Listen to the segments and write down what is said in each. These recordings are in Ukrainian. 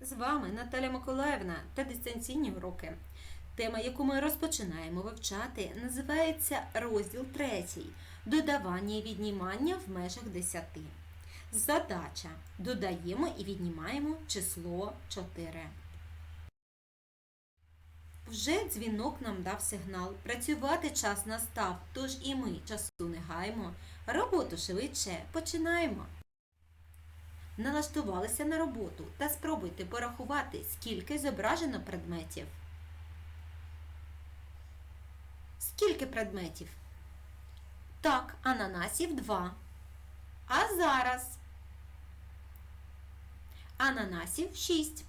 З вами Наталя Миколаївна та дистанційні уроки. Тема, яку ми розпочинаємо вивчати, називається розділ 3. Додавання і віднімання в межах 10. Задача. Додаємо і віднімаємо число 4. Вже дзвінок нам дав сигнал. Працювати час настав, тож і ми часу не гаємо. Роботу швидше починаємо. Налаштувалися на роботу та спробуйте порахувати, скільки зображено предметів. Скільки предметів? Так, ананасів 2. А зараз? Ананасів 6.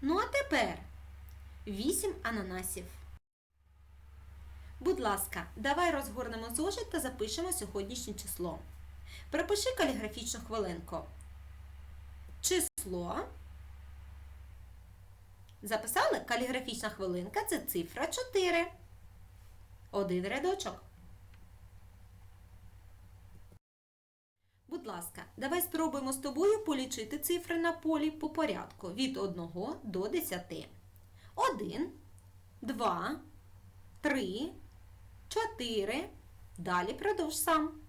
Ну а тепер 8 ананасів. Будь ласка, давай розгорнемо зошит та запишемо сьогоднішнє число. Пропиши каліграфічну хвилинку. Число. Записали? Каліграфічна хвилинка це цифра 4. Один рядочок. Будь ласка, давай спробуємо з тобою полічити цифри на полі по порядку від 1 до 10. 1, 2, 3, 4. Далі продовж сам.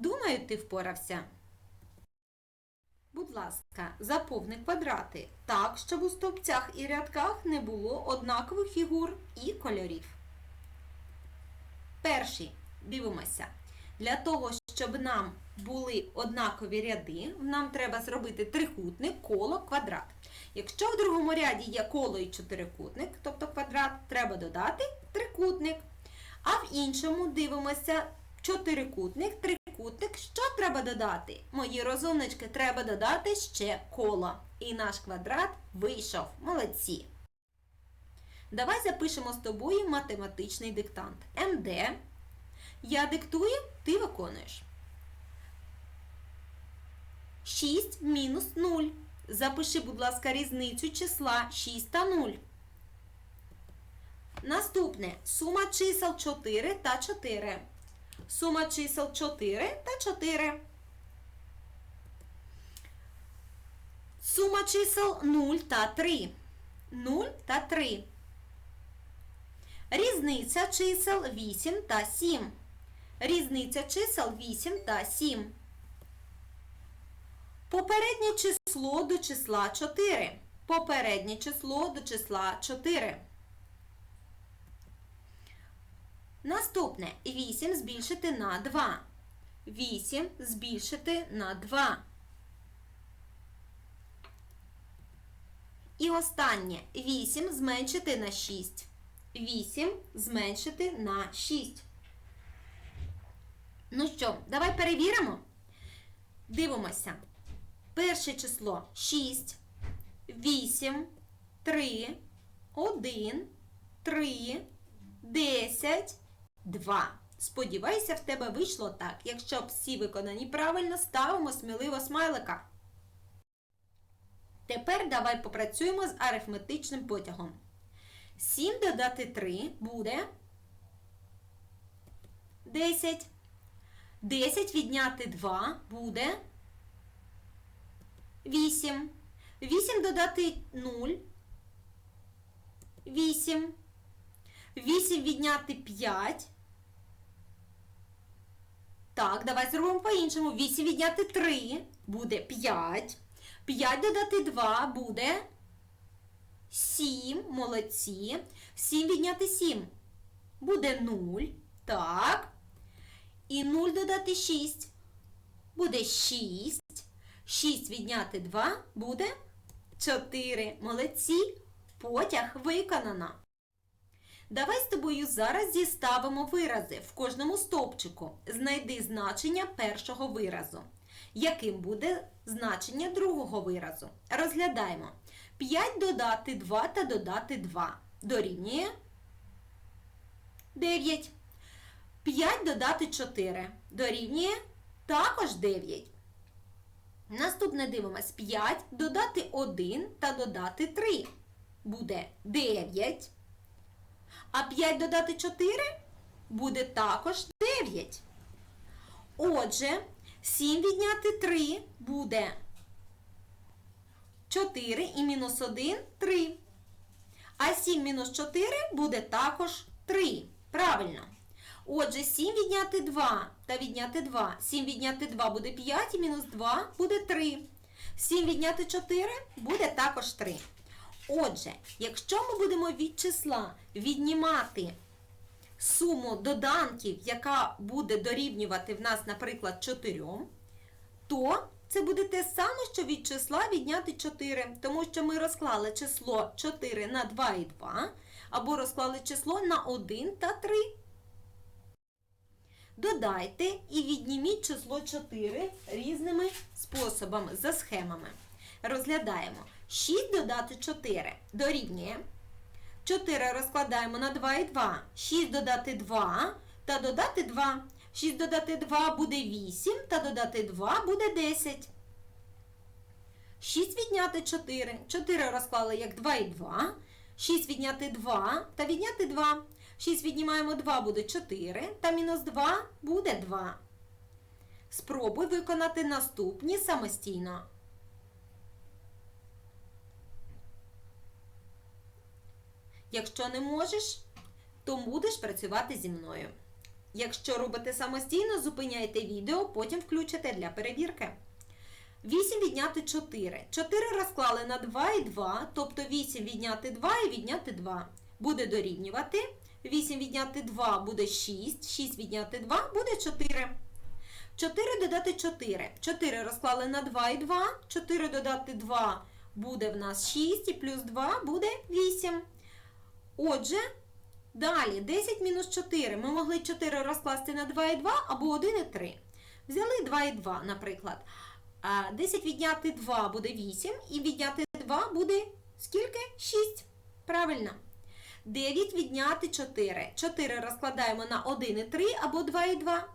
Думаю, ти впорався. Будь ласка, заповни квадрати так, щоб у стовпцях і рядках не було однакових фігур і кольорів. Перший. Дивимося. Для того, щоб нам були однакові ряди, нам треба зробити трикутник, коло, квадрат. Якщо в другому ряді є коло і чотирикутник, тобто квадрат, треба додати трикутник. А в іншому дивимося чотирикутник, трикутник. Що треба додати? Мої розумнички, треба додати ще коло. І наш квадрат вийшов. Молодці. Давай запишемо з тобою математичний диктант. МД. Я диктую, ти виконуєш. 6 мінус 0. Запиши, будь ласка, різницю числа 6 та 0. Наступне сума чисел 4 та 4. Сума чисел 4 та 4. Сума чисел 0 та 3. 0 та 3. Різниця чисел 8 та 7. Різниця чисел 8 та 7. Попереднє число до числа 4. Попереднє число до числа 4. Наступне 8 збільшити на 2. 8 збільшити на 2. І останнє 8 зменшити на 6. 8 зменшити на 6. Ну що, давай перевіримо. Дивимося. Перше число 6, 8, 3, 1, 3, 10, 2. Сподіваюся, в тебе вийшло так. Якщо всі виконані правильно, ставимо сміливо смайлика. Тепер давай попрацюємо з арифметичним потягом. 7 додати 3 буде 10. 10 відняти 2 буде 8. 8 додати 0. 8. 8 відняти 5. Так, давай зробимо по-іншому. 8 відняти 3 буде 5. 5 додати 2 буде 7. Молодці. 7 відняти 7 буде 0. Так. І 0 додати 6 буде 6. 6 відняти 2 буде 4. Молодці. Потяг виконано. Давай з тобою зараз зіставимо вирази в кожному стовпчику. Знайди значення першого виразу. Яким буде значення другого виразу? Розглядаємо. 5 додати 2 та додати 2. Дорівнює 9. 5 додати 4. Дорівнює також 9. Наступне дивимось. 5 додати 1 та додати 3. Буде 9. А 5 додати 4 буде також 9. Отже, 7 відняти 3 буде 4 і мінус 1 3. А 7 мінус 4 буде також 3. Правильно. Отже, 7 відняти 2 та відняти 2. 7 відняти 2 буде 5 і мінус 2 буде 3. 7 відняти 4 буде також 3. Отже, якщо ми будемо від числа віднімати суму доданків, яка буде дорівнювати в нас, наприклад, 4, то це буде те саме, що від числа відняти 4, тому що ми розклали число 4 на 2 і 2, або розклали число на 1 та 3. Додайте і відніміть число 4 різними способами за схемами. Розглядаємо. 6 додати 4 дорівнює. 4 розкладаємо на 2 і 2. 6 додати 2 та додати 2. 6 додати 2 буде 8 та додати 2 буде 10. 6 відняти 4. 4 розклали як 2 і 2. 6 відняти 2 та відняти 2. 6 віднімаємо 2 буде 4 та мінус 2 буде 2. Спробуй виконати наступні самостійно. Якщо не можеш, то будеш працювати зі мною. Якщо робите самостійно, зупиняйте відео, потім включите для перевірки. 8 відняти 4. 4 розклали на 2 і 2, тобто 8 відняти 2 і відняти 2. Буде дорівнювати. 8 відняти 2 буде 6, 6 відняти 2 буде 4. 4 додати 4. 4 розклали на 2 і 2. 4 додати 2 буде в нас 6 і плюс 2 буде 8. Отже, далі 10 мінус 4. Ми могли 4 розкласти на 2 і 2 або 1 і 3. Взяли 2 і 2, наприклад. 10 відняти 2 буде 8, і відняти 2 буде скільки? 6. Правильно. 9 відняти 4. 4 розкладаємо на 1 і 3 або 2 і 2.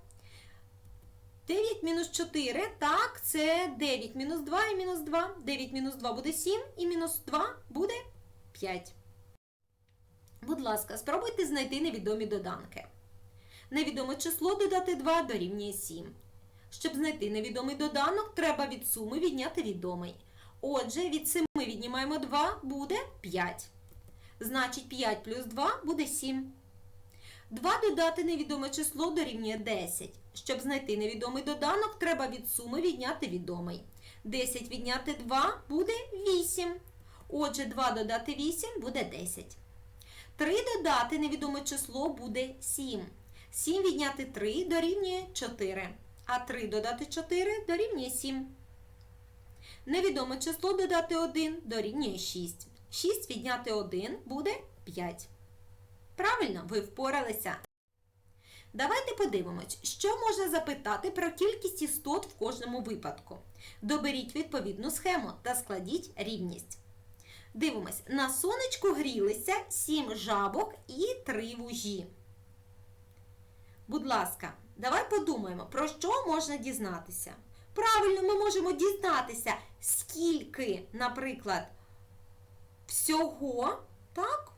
9 мінус 4, так, це 9 мінус 2 і мінус 2. 9 мінус 2 буде 7 і мінус 2 буде 5. Будь ласка, спробуйте знайти невідомі доданки. Невідоме число додати 2 дорівнює 7. Щоб знайти невідомий доданок, треба від суми відняти відомий. Отже, від 7 віднімаємо 2 буде 5. Значить, 5 плюс 2 буде 7. 2 додати невідоме число дорівнює 10. Щоб знайти невідомий доданок, треба від суми відняти відомий. 10 відняти 2 буде 8. Отже, 2 додати 8 буде 10. 3 додати невідоме число буде 7. 7 відняти 3 дорівнює 4. А 3 додати 4 дорівнює 7. Невідоме число додати 1 дорівнює 6. 6 відняти 1 буде 5. Правильно, ви впоралися. Давайте подивимось, що можна запитати про кількість істот в кожному випадку. Доберіть відповідну схему та складіть рівність. Дивимось, на сонечку грілися 7 жабок і 3 вужі. Будь ласка, давай подумаємо, про що можна дізнатися. Правильно, ми можемо дізнатися, скільки, наприклад, всього, так?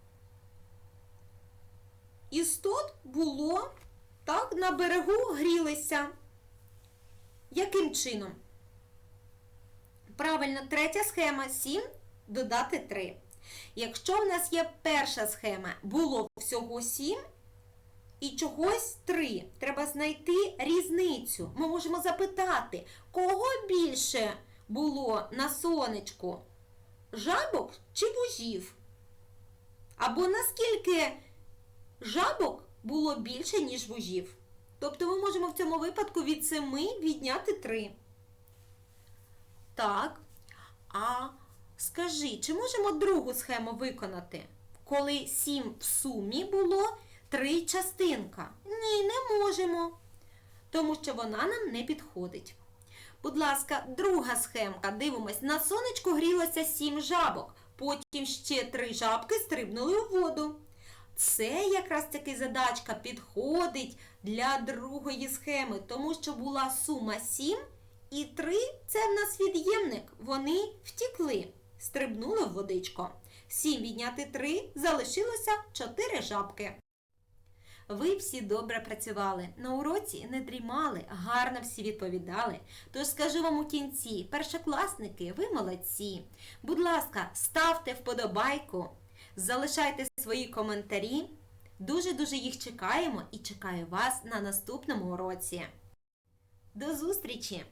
Істот було, так, на берегу грілися. Яким чином? Правильно, третя схема 7 додати 3. Якщо в нас є перша схема, було всього 7 і чогось 3, треба знайти різницю. Ми можемо запитати, кого більше було на сонечку? Жабок чи вужів? Або наскільки жабок було більше, ніж вужів? Тобто ми можемо в цьому випадку від 7 відняти 3. Так. А скажи, чи можемо другу схему виконати? Коли 7 в сумі було 3 частинка? Ні, не можемо. Тому що вона нам не підходить. Будь ласка, друга схемка. Дивимось, на сонечку грілося 7 жабок. Потім ще 3 жабки стрибнули у воду. Це якраз таки задачка підходить для другої схеми, тому що була сума 7 і 3 це в нас від'ємник. Вони втікли, стрибнули в водичко. 7 відняти 3 залишилося 4 жабки. Ви всі добре працювали, на уроці не дрімали, гарно всі відповідали. Тож скажу вам у кінці, першокласники, ви молодці. Будь ласка, ставте вподобайку, залишайте свої коментарі. Дуже-дуже їх чекаємо і чекаю вас на наступному уроці. До зустрічі!